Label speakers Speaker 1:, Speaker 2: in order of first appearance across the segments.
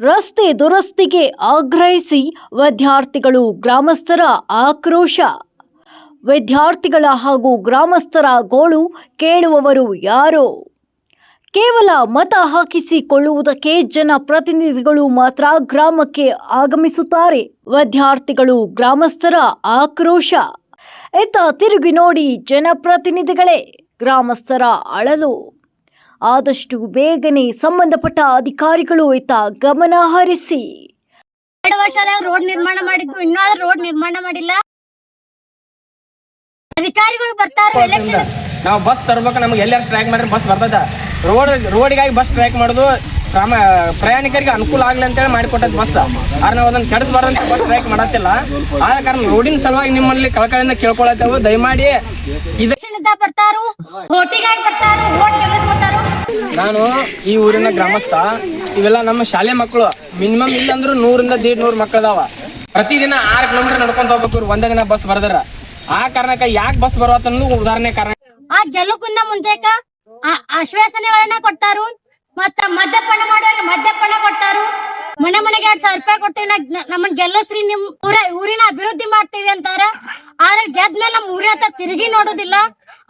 Speaker 1: ರಸ್ತೆ ದುರಸ್ತಿಗೆ ಆಗ್ರಹಿಸಿ ವಿದ್ಯಾರ್ಥಿಗಳು ಗ್ರಾಮಸ್ಥರ ಆಕ್ರೋಶ. ವಿದ್ಯಾರ್ಥಿಗಳ ಹಾಗೂ ಗ್ರಾಮಸ್ಥರ ಗೋಳು ಕೇಳುವವರು ಯಾರು? ಕೇವಲ ಮತ ಹಾಕಿಸಿಕೊಳ್ಳುವುದಕ್ಕೆ ಜನಪ್ರತಿನಿಧಿಗಳು ಮಾತ್ರ ಗ್ರಾಮಕ್ಕೆ ಆಗಮಿಸುತ್ತಾರೆ. ವಿದ್ಯಾರ್ಥಿಗಳು ಗ್ರಾಮಸ್ಥರ ಆಕ್ರೋಶ. ಇತ್ತ ತಿರುಗಿ ನೋಡಿ ಜನಪ್ರತಿನಿಧಿಗಳೇ, ಗ್ರಾಮಸ್ಥರ ಅಳಲು. ಆದಷ್ಟು ಬೇಗನೆ ಸಂಬಂಧಪಟ್ಟ ಅಧಿಕಾರಿಗಳು ಇತ್ತ ಗಮನ ಹರಿಸಿ.
Speaker 2: ಎರಡು ವರ್ಷದಾಗ ರೋಡ್ ನಿರ್ಮಾಣ ಮಾಡಿದ್ದು ಇನ್ನೂ ಆದ್ರೂ ರೋಡ್ ನಿರ್ಮಾಣ ಮಾಡಿಲ್ಲ. ಅಧಿಕಾರಿಗಳು ಬರ್ತಾರೆ. ಎಲೆಕ್ಷನ್
Speaker 3: ನಾವು ಬಸ್ ತರ್ಬೇಕು. ನಮ್ಗೆ ಎಲ್ಲಾರು ಸ್ಟ್ರೈಕ್ ಮಾಡಿದ್ರೆ ಬಸ್ ಬರ್ತದ. ರೋಡ್ ರೋಡಿಗಾಗಿ ಬಸ್ ಸ್ಟ್ರೈಕ್ ಮಾಡೋದು ಪ್ರಾಮ ಪ್ರಯಾಣಿಕರಿಗೆ ಅನುಕೂಲ ಆಗ್ಲಿ ಅಂತೇಳಿ ಮಾಡಿಕೊಟ್ಟದ್ ಬಸ್. ಆದ್ರೆ ನಾವು ಅದನ್ನ ಕೆಡಿಸ್ಬಾರ್ದಂತ ಬಸ್ ಸ್ಟ್ರೈಕ್ ಮಾಡತ್ತಿಲ್ಲ. ಆದ ಕಾರಣ ರೋಡಿನ ಸಲುವಾಗಿ ನಿಮ್ಮಲ್ಲಿ ಕಳಕಳಿಂದ ಕೇಳ್ಕೊಳತ್ತೇವೆ. ದಯಮಾಡಿ ಇದು
Speaker 2: ಬರ್ತಾರು. ಬರ್ತಾರು.
Speaker 3: ನಾನು ಈ ಊರಿನ ಗ್ರಾಮಸ್ಥ. ಇವೆಲ್ಲ ನಮ್ಮ ಶಾಲೆ ಮಕ್ಕಳು. ಮಿನಿಮಮ್ ಇಲ್ಲಂದ್ರೂ ನೂರಿಂದ ದೇಡ್ ನೂರು ಮಕ್ಕಳು ಅದಾವ ಪ್ರತಿದಿನ ಆರು ಕಿಲೋಮೀಟರ್ ನಡ್ಕೊಂತ ಹೋಗ್ಬೇಕು ಒಂದೇ ದಿನ ಬಸ್ ಬರದಾರ. ಆ ಕಾರಣಕ್ಕ ಯಾಕೆ ಬಸ್ ಬರುವತ್ತನ್ನೂ ಉದಾಹರಣೆ ಕಾರಣ.
Speaker 2: ಆ ಗೆಲ್ಲಕ್ಕಿಂತ ಮುಂಚೆಕ ಆಶ್ವಾಸನೆಗಳನ್ನ ಕೊಡ್ತಾರು. ಮತ್ತ ಮದ್ಯಪಾನ ಮಾಡೋರಿಗೆ ಮದ್ಯಪಾನ ಕೊಡ್ತಾರು. ಮನೆ ಮನೆಗೆ ಎರಡ್ ಸಾವಿರ ರೂಪಾಯಿ ಕೊಡ್ತೀವಿ ನಮ್ಮನ್ ಗೆಲ್ಲಿಸ್ರಿ. ನಿಮ್ ಊರ ಊರಿನ ಅಭಿವೃದ್ಧಿ ಮಾಡ್ತೀವಿ ಅಂತಾರ. ಆದ್ರೆ ಗೆದ್ಮೇಲೆ ನಮ್ಮ ಊರಿನ ತಿರುಗಿ ನೋಡುದಿಲ್ಲ.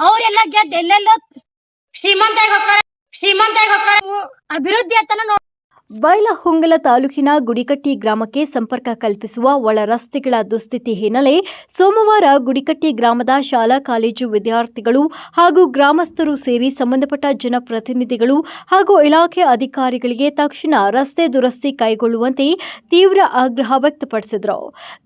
Speaker 2: ಅವ್ರೆಲ್ಲ ಗೆದ್ದ ಎಲ್ಲೆಲ್ಲೋ ಶ್ರೀಮಂತ ಹೋಗ್ತಾರ. ಶ್ರೀಮಂತ ಹೋಗ್ತಾರ ಅಭಿವೃದ್ಧಿ ಹತ್ತನ ನೋಡ್
Speaker 1: ಬೈಲಹೊಂಗಲ ತಾಲೂಕಿನ ಗುಡಿಕಟ್ಟಿ ಗ್ರಾಮಕ್ಕೆ ಸಂಪರ್ಕ ಕಲ್ಪಿಸುವ ಒಳ ರಸ್ತೆಗಳ ದುಸ್ಥಿತಿ ಹಿನ್ನೆಲೆ ಸೋಮವಾರ ಗುಡಿಕಟ್ಟಿ ಗ್ರಾಮದ ಶಾಲಾ ಕಾಲೇಜು ವಿದ್ಯಾರ್ಥಿಗಳು ಹಾಗೂ ಗ್ರಾಮಸ್ಥರು ಸೇರಿ ಸಂಬಂಧಪಟ್ಟ ಜನಪ್ರತಿನಿಧಿಗಳು ಹಾಗೂ ಇಲಾಖೆ ಅಧಿಕಾರಿಗಳಿಗೆ ತಕ್ಷಣ ರಸ್ತೆ ದುರಸ್ತಿ ಕೈಗೊಳ್ಳುವಂತೆ ತೀವ್ರ ಆಗ್ರಹ ವ್ಯಕ್ತಪಡಿಸಿದರು.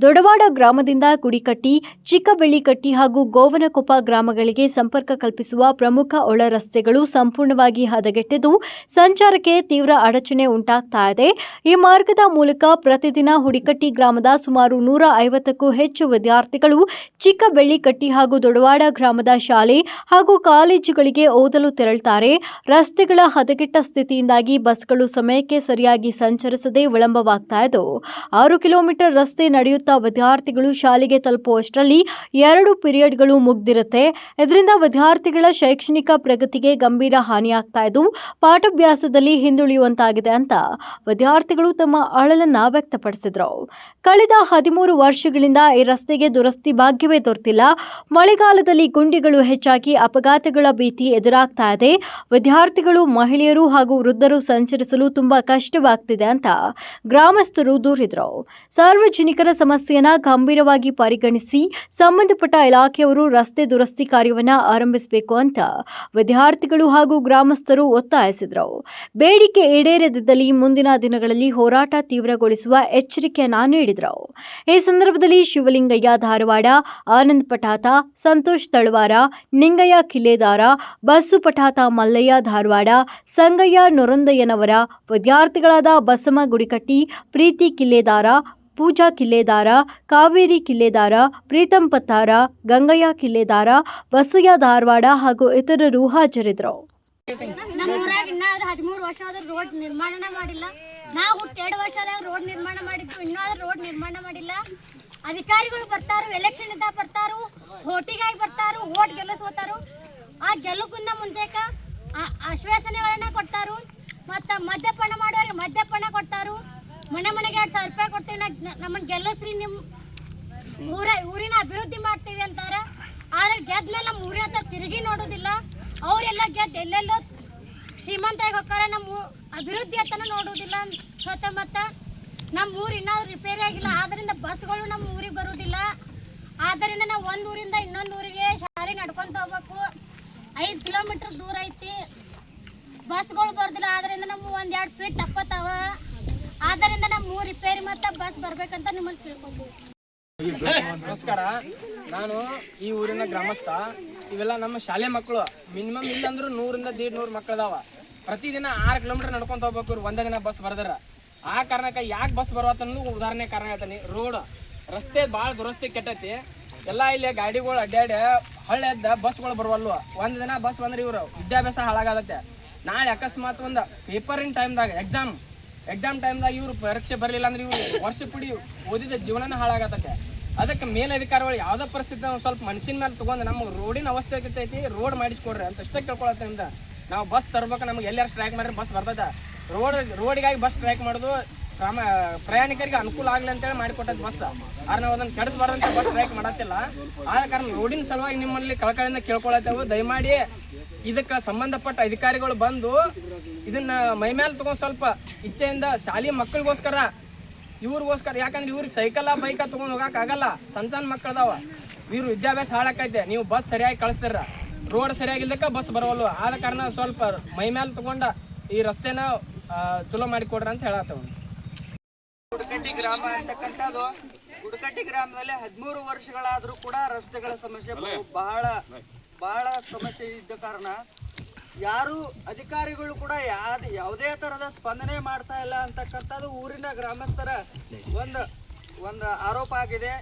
Speaker 1: ದೊಡವಾಡ ಗ್ರಾಮದಿಂದ ಗುಡಿಕಟ್ಟಿ, ಚಿಕ್ಕಬೆಳ್ಳಿಕಟ್ಟಿ ಹಾಗೂ ಗೋವನಕೊಪ್ಪ ಗ್ರಾಮಗಳಿಗೆ ಸಂಪರ್ಕ ಕಲ್ಪಿಸುವ ಪ್ರಮುಖ ಒಳ ರಸ್ತೆಗಳು ಸಂಪೂರ್ಣವಾಗಿ ಹದಗೆಟ್ಟಿದ್ದು, ಸಂಚಾರಕ್ಕೆ ತೀವ್ರ ಅಡಚಣೆ ಉಂಟಾಗ್ತಾ ಇದೆ ಈ ಮಾರ್ಗದ ಮೂಲಕ ಪ್ರತಿದಿನ ಹುಡಿಕಟ್ಟಿ ಗ್ರಾಮದ ಸುಮಾರು ನೂರ ಐವತ್ತಕ್ಕೂ ಹೆಚ್ಚು ವಿದ್ಯಾರ್ಥಿಗಳು ಚಿಕ್ಕಬೆಳ್ಳಿಕಟ್ಟಿ ಹಾಗೂ ದೊಡವಾಡ ಗ್ರಾಮದ ಶಾಲೆ ಹಾಗೂ ಕಾಲೇಜುಗಳಿಗೆ ಓದಲು ತೆರಳುತ್ತಾರೆ ರಸ್ತೆಗಳ ಹದಗೆಟ್ಟ ಸ್ಥಿತಿಯಿಂದಾಗಿ ಬಸ್ಗಳು ಸಮಯಕ್ಕೆ ಸರಿಯಾಗಿ ಸಂಚರಿಸದೆ ವಿಳಂಬವಾಗ್ತಾ ಇದ್ದು ಆರು ಕಿಲೋಮೀಟರ್ ರಸ್ತೆ ನಡೆಯುತ್ತಾ ವಿದ್ಯಾರ್ಥಿಗಳು ಶಾಲೆಗೆ ತಲುಪುವಷ್ಟರಲ್ಲಿ ಎರಡು ಪಿರಿಯಡ್ಗಳು ಮುಗ್ದಿರುತ್ತೆ. ಇದರಿಂದ ವಿದ್ಯಾರ್ಥಿಗಳ ಶೈಕ್ಷಣಿಕ ಪ್ರಗತಿಗೆ ಗಂಭೀರ ಹಾನಿಯಾಗ್ತಾ ಇದ್ದು ಪಾಠಾಭ್ಯಾಸದಲ್ಲಿ ಹಿಂದುಳಿಯುವಂತಾಗಿದೆ ಅಂತ ವಿದ್ಯಾರ್ಥಿಗಳು ತಮ್ಮ ಅಳಲನ್ನ ವ್ಯಕ್ತಪಡಿಸಿದ್ರು. ಕಳೆದ ಹದಿಮೂರು ವರ್ಷಗಳಿಂದ ಈ ರಸ್ತೆಗೆ ದುರಸ್ತಿ ಭಾಗ್ಯವೇ ದೊರೆತಿಲ್ಲ. ಮಳೆಗಾಲದಲ್ಲಿ ಗುಂಡಿಗಳು ಹೆಚ್ಚಾಗಿ ಅಪಘಾತಗಳ ಭೀತಿ ಎದುರಾಗ್ತಾ ಇದೆ. ವಿದ್ಯಾರ್ಥಿಗಳು, ಮಹಿಳೆಯರು ಹಾಗೂ ವೃದ್ಧರು ಸಂಚರಿಸಲು ತುಂಬಾ ಕಷ್ಟವಾಗ್ತಿದೆ ಅಂತ ಗ್ರಾಮಸ್ಥರು ದೂರಿದ್ರು. ಸಾರ್ವಜನಿಕರ ಸಮಸ್ಯೆಯನ್ನು ಗಂಭೀರವಾಗಿ ಪರಿಗಣಿಸಿ ಸಂಬಂಧಪಟ್ಟ ಇಲಾಖೆಯವರು ರಸ್ತೆ ದುರಸ್ತಿ ಕಾರ್ಯವನ್ನ ಆರಂಭಿಸಬೇಕು ಅಂತ ವಿದ್ಯಾರ್ಥಿಗಳು ಹಾಗೂ ಗ್ರಾಮಸ್ಥರು ಒತ್ತಾಯಿಸಿದ್ರು. ಬೇಡಿಕೆ ಈಡೇರದಿದ್ದಲ್ಲಿ ಮುಂದಿನ ದಿನಗಳಲ್ಲಿ ಹೋರಾಟ ತೀವ್ರಗೊಳಿಸುವ ಎಚ್ಚರಿಕೆಯನ್ನ ನೀಡಿದರು ಈ ಸಂದರ್ಭದಲ್ಲಿ ಶಿವಲಿಂಗಯ್ಯ ಧಾರವಾಡ, ಆನಂದ್ ಪಠಾತ, ಸಂತೋಷ್ ತಳವಾರ, ನಿಂಗಯ್ಯ ಕಿಲೇದಾರ ಬಸ್ಸು ಪಠಾತ ಮಲ್ಲಯ್ಯ ಧಾರವಾಡ, ಸಂಗಯ್ಯ ನೊರಂದಯ್ಯನವರ ವಿದ್ಯಾರ್ಥಿಗಳಾದ ಬಸಮ ಗುಡಿಕಟ್ಟಿ, ಪ್ರೀತಿ ಕಿಲ್ಲೇದಾರ ಪೂಜಾ ಕಿಲ್ಲೇದಾರ ಕಾವೇರಿ ಕಿಲ್ಲೇದಾರ ಪ್ರೀತಂ ಪತ್ತಾರ, ಗಂಗಯ್ಯ ಕಿಲ್ಲೇದಾರ ಬಸಯ್ಯ ಧಾರವಾಡ ಹಾಗೂ ಇತರರು ಹಾಜರಿದ್ದರು.
Speaker 2: ನಮ್ಮ ಊರಾಗ ಇನ್ನಾದ್ರೂ ಹದಿಮೂರು ವರ್ಷ ಆದ್ರೂ ರೋಡ್ ನಿರ್ಮಾಣ ಮಾಡಿಲ್ಲ. ನಾವು ಎರಡು ವರ್ಷ ಆದಾಗ ರೋಡ್ ನಿರ್ಮಾಣ ಮಾಡಿದ್ದು, ಇನ್ನೂ ಆದ್ರೂ ರೋಡ್ ನಿರ್ಮಾಣ ಮಾಡಿಲ್ಲ. ಅಧಿಕಾರಿಗಳು ಬರ್ತಾರು ಎಲೆಕ್ಷನ್ ಇದ್ದ ಬರ್ತಾರು ಓಟಿಗಾಗಿ ಬರ್ತಾರು, ಓಟ್ ಗೆಲ್ಲಿಸ್ಕೊತಾರು. ಆ ಗೆಲ್ಲಕ್ಕಿಂತ ಮುಂಚೆಕ ಆಶ್ವಾಸನೆಗಳನ್ನ ಕೊಡ್ತಾರು. ಮತ್ತ ಮದ್ಯಪಾನ ಮಾಡೋರಿಗೆ ಮದ್ಯಪಾನ ಕೊಡ್ತಾರು. ಮನೆ ಮನೆಗೆ ಎರಡ್ ಸಾವಿರ ರೂಪಾಯಿ ಕೊಡ್ತೀವಿ, ನಾ- ನಮ್ಮನ್ ಗೆಲ್ಲಿಸ್ರಿ ನಿಮ್ ಊರ ಊರಿನ ಅಭಿವೃದ್ಧಿ ಮಾಡ್ತೀವಿ ಅಂತಾರ. ಆದ್ರೆ ಗೆದ್ಮೇಲೆ ನಮ್ಮ ಊರಿನ ತಿರುಗಿ ನೋಡುದಿಲ್ಲ. ಅವರೆಲ್ಲ ಗೆದ್ದು ಎಲ್ಲೆಲ್ಲೋ ಶ್ರೀಮಂತ ಹೋಗ್ತಾರ. ನಮ್ಮ ಅಭಿವೃದ್ಧಿ ಅಂತ ನೋಡುವುದಿಲ್ಲ. ಅಂತ ಮತ್ತ, ನಮ್ಮ ಊರು ಇನ್ನೂ ರಿಪೇರಿ ಆಗಿಲ್ಲ. ಆದ್ರಿಂದ ಬಸ್ಗಳು ನಮ್ಮ ಊರಿಗೆ ಬರುವುದಿಲ್ಲ. ಆದ್ದರಿಂದ ನಾವು ಒಂದು ಊರಿಂದ ಇನ್ನೊಂದು ಊರಿಗೆ ಶಾಲೆ ನಡ್ಕೊಂತ ಹೋಗ್ಬೇಕು. ಐದು ಕಿಲೋಮೀಟರ್ ದೂರ ಐತಿ. ಬಸ್ಗಳು ಬರೋದಿಲ್ಲ. ಆದ್ರಿಂದ ನಮ್ಮ ಒಂದ್ ಎರಡು ಫೀಟ್ ತಪ್ಪತ್ತಾವ ಆದ್ದರಿಂದ ನಮ್ಮ ಊರು ರಿಪೇರಿ ಮತ್ತೆ ಬಸ್ ಬರ್ಬೇಕಂತ ನಿಮ್ಮಲ್ಲಿ ತಿಳ್ಕೊಂತೀವಿ
Speaker 3: ನಮಸ್ಕಾರ. ನಾನು ಈ ಊರಿನ ಗ್ರಾಮಸ್ಥ. ಇವೆಲ್ಲ ನಮ್ಮ ಶಾಲೆ ಮಕ್ಕಳು. ಮಿನಿಮಮ್ ಇಲ್ಲಂದ್ರೂ ನೂರಿಂದ ದೇಡ್ ನೂರು ಮಕ್ಕಳು ಅದಾವ ಪ್ರತಿದಿನ ಆರು ಕಿಲೋಮೀಟರ್ ನಡ್ಕೊಂತ ಹೋಗ್ಬೇಕು ಒಂದೇ ದಿನ ಬಸ್ ಬರ್ದಾರ. ಆ ಕಾರಣಕ್ಕೆ ಯಾಕೆ ಬಸ್ ಬರುವತ್ತನ್ನು ಉದಾಹರಣೆ ಕಾರಣ ಹೇಳ್ತಾನೆ. ರೋಡ್, ರಸ್ತೆ ಭಾಳ ದುರಸ್ತಿ ಕೆಟ್ಟೈತಿ. ಎಲ್ಲ ಇಲ್ಲಿ ಗಾಡಿಗಳು ಅಡ್ಡಾಡಿ ಹಳ್ಳಿ ಎದ್ದ ಬಸ್ಗಳು ಬರುವಲ್ವ? ಒಂದು ದಿನ ಬಸ್ ಬಂದ್ರೆ ಇವರು ವಿದ್ಯಾಭ್ಯಾಸ ಹಾಳಾಗತ್ತೆ ನಾಳೆ ಅಕಸ್ಮಾತ್ ಒಂದು ಪೇಪರಿನ ಟೈಮ್ದಾಗ ಎಕ್ಸಾಮ್ ಎಕ್ಸಾಮ್ ಟೈಮ್ದಾಗ ಇವ್ರು ಪರೀಕ್ಷೆ ಬರಲಿಲ್ಲ ಅಂದ್ರೆ ಇವರು ವರ್ಷ ಪುಡಿ ಓದಿದ ಜೀವನನ ಹಾಳಾಗತ್ತೆ ಅದಕ್ಕೆ ಮೇಲಧಿಕಾರಿಗಳು ಯಾವ್ದೋ ಪರಿಸ್ಥಿತಿ ಸ್ವಲ್ಪ ಮನುಷ್ಯನ ಮೇಲೆ ತಗೊಂಡು ನಮ್ಗೆ ರೋಡಿನ ಅವಶ್ಯಕತೆ ಐತಿ ರೋಡ್ ಮಾಡಿಸ್ಕೊಡ್ರಿ ಅಂತ ಅಷ್ಟೇ ಕೇಳ್ಕೊಳತ್ತಿಂದ ನಾವು ಬಸ್ ತರ್ಬೇಕು ನಮ್ಗೆ ಎಲ್ಲಾರು ಸ್ಟ್ರೈಕ್ ಮಾಡಿದ್ರೆ ಬಸ್ ಬರ್ತದ ರೋಡ್ ರೋಡಿಗಾಗಿ ಬಸ್ ಸ್ಟ್ರೈಕ್ ಮಾಡೋದು ಗ್ರಾಮ ಪ್ರಯಾಣಿಕರಿಗೆ ಅನುಕೂಲ ಆಗ್ಲಿ ಅಂತೇಳಿ ಮಾಡಿಕೊಟ್ಟದ್ದು ಬಸ್. ಆದ್ರೆ ನಾವು ಅದನ್ನ ಕೆಡಿಸಬಾರ್ದಂತ ಬಸ್ ಬ್ರೇಕ್ ಮಾಡತ್ತಿಲ್ಲ. ಆದ ಕಾರಣ ರೋಡಿನ ಸಲುವಾಗಿ ನಿಮ್ಮಲ್ಲಿ ಕಳಕಳಿಯಿಂದ ಕೇಳ್ಕೊಳತ್ತೇವೆ. ದಯಮಾಡಿ ಇದಕ್ಕೆ ಸಂಬಂಧಪಟ್ಟ ಅಧಿಕಾರಿಗಳು ಬಂದು ಇದನ್ನ ಮೈಮೇಲೆ ತಗೊಂಡು ಸ್ವಲ್ಪ ಇಚ್ಛೆಯಿಂದ ಶಾಲೆ ಮಕ್ಕಳಿಗೋಸ್ಕರ, ಇವ್ರಿಗೋಸ್ಕರ. ಯಾಕಂದ್ರೆ ಇವ್ರಿಗೆ ಸೈಕಲ್ಲ ಬೈಕ ತೊಗೊಂಡು ಹೋಗಕ್ ಆಗಲ್ಲ. ಸಣ್ಣ ಸಣ್ಣ ಮಕ್ಕಳದಾವ. ಇವ್ರು ವಿದ್ಯಾಭ್ಯಾಸ ಹಾಳಾಕೈತೆ. ನೀವು ಬಸ್ ಸರಿಯಾಗಿ ಕಳಿಸ್ತೀರ ರೋಡ್ ಸರಿಯಾಗಿಲ್ಲದಕ್ಕೆ ಬಸ್ ಬರವಲ್ವ ಆದ ಕಾರಣ ಸ್ವಲ್ಪ ಮೈ ಮೇಲೆ ತಗೊಂಡ ಈ ರಸ್ತೆನ ಚಲೋ ಮಾಡಿ ಕೊಡ್ರಿ ಅಂತ ಹೇಳತ್ತವ.
Speaker 4: ಗುಡಕಟ್ಟಿ ಗ್ರಾಮ ಅಂತಕ್ಕಂಥದ್ದು. ಗುಡಕಟ್ಟಿ ಗ್ರಾಮದಲ್ಲಿ ಹದಿಮೂರು ವರ್ಷಗಳಾದರೂ ಕೂಡ ರಸ್ತೆಗಳ ಸಮಸ್ಯೆ ಬಹು- ಬಹಳ ಬಹಳ ಸಮಸ್ಯೆ ಇದ್ದ ಕಾರಣ ಯಾರು ಅಧಿಕಾರಿಗಳು ಕೂಡ ಯಾವ್ದು ಯಾವುದೇ ತರದ ಸ್ಪಂದನೆ ಮಾಡ್ತಾ ಇಲ್ಲ ಅಂತಕ್ಕಂಥದ್ದು ಊರಿನ ಗ್ರಾಮಸ್ಥರ ಒಂದು ಒಂದು ಆರೋಪ ಆಗಿದೆ.